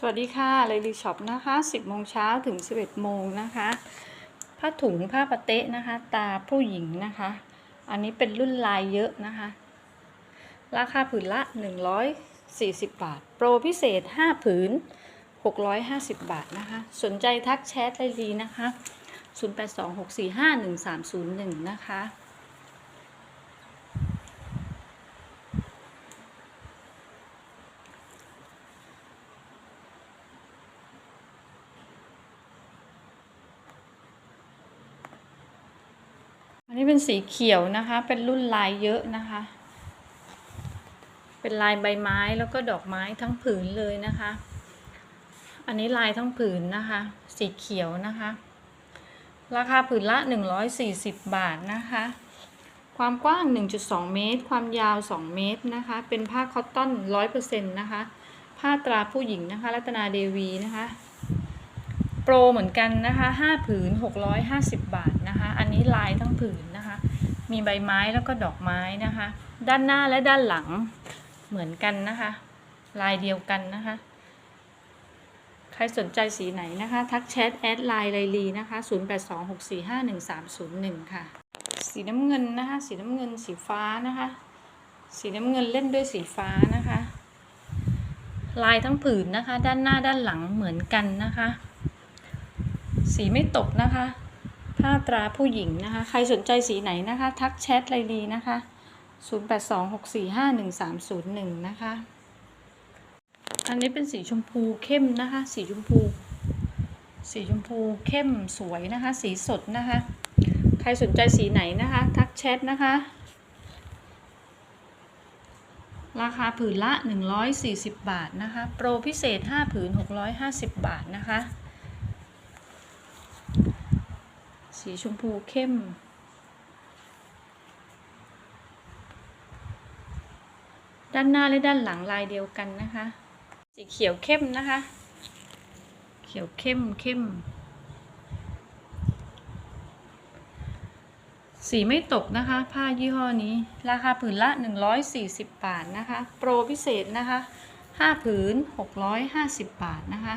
สวัสดีค่ะเลลีช็อปนะคะ 10โมงเช้าถึง 11โมงนะคะ ผ้าถุงผ้าปะเต๊ะนะคะ ตาผู้หญิงนะคะ อันนี้เป็นรุ่นลายเยอะนะคะ ราคาผืนละ 140 บาท โปรพิเศษ 5 ผืน 650 บาทนะคะ สนใจทักแชทเลยดีนะคะ 0826451301 นะคะ นนี้เป็นสีเขียวนะคะ เป็นรุ่นลายเยอะนะคะ เป็นลายใบไม้แล้วก็ดอกไม้ทั้งผืนเลยนะคะ อันนี้ลายทั้งผืนนะคะ สีเขียวนะคะ ราคาผืนละ 140 บาทนะคะ ความกว้าง 1.2 เมตร ความยาว 2 เมตรนะคะ เป็นผ้าคอตตอน 100%นะคะ ผ้าตราผู้หญิงนะคะ รัตนาเดวีนะคะโปรเหมือนกันนะคะ 5 ผืน 650 บาทนะคะ อันนี้ลายทั้งผืนนะ มีใบไม้แล้วก็ดอกไม้นะคะ ด้านหน้าและด้านหลังเหมือนกันนะคะ ลายเดียวกันนะคะ ใครสนใจสีไหนนะคะ ทักแชทแอดไลน์ไลลีนะคะ 0826451301 ค่ะ สีน้ำเงินนะคะ สีน้ำเงินสีฟ้านะคะ สีน้ำเงินเล่นด้วยสีฟ้านะคะ ลายทั้งผืนนะคะ ด้านหน้าด้านหลังเหมือนกันนะคะ สีไม่ตกนะคะ ผ้าตราผู้หญิงนะคะ ใครสนใจสีไหนนะคะ ทักแชทไลลีนะคะ 0826451301 นะคะ อันนี้เป็นสีชมพูเข้มนะคะ สีชมพู สีชมพูเข้มสวยนะคะ สีสดนะคะ ใครสนใจสีไหนนะคะ ทักแชทนะคะ ราคาผืนละ 140 บาทนะคะ โปรพิเศษ 5 ผืน 650 บาทนะคะ สีชมพูเข้ม ด้านหน้าและด้านหลังลายเดียวกันนะคะ สีเขียวเข้มนะคะ เขียวเข้มเข้ม สีไม่ตกนะคะ ผ้ายี่ห้อนี้ ราคาผืนละ 140 บาทนะคะ โปรพิเศษนะคะ 5 ผืน 650 บาทนะคะ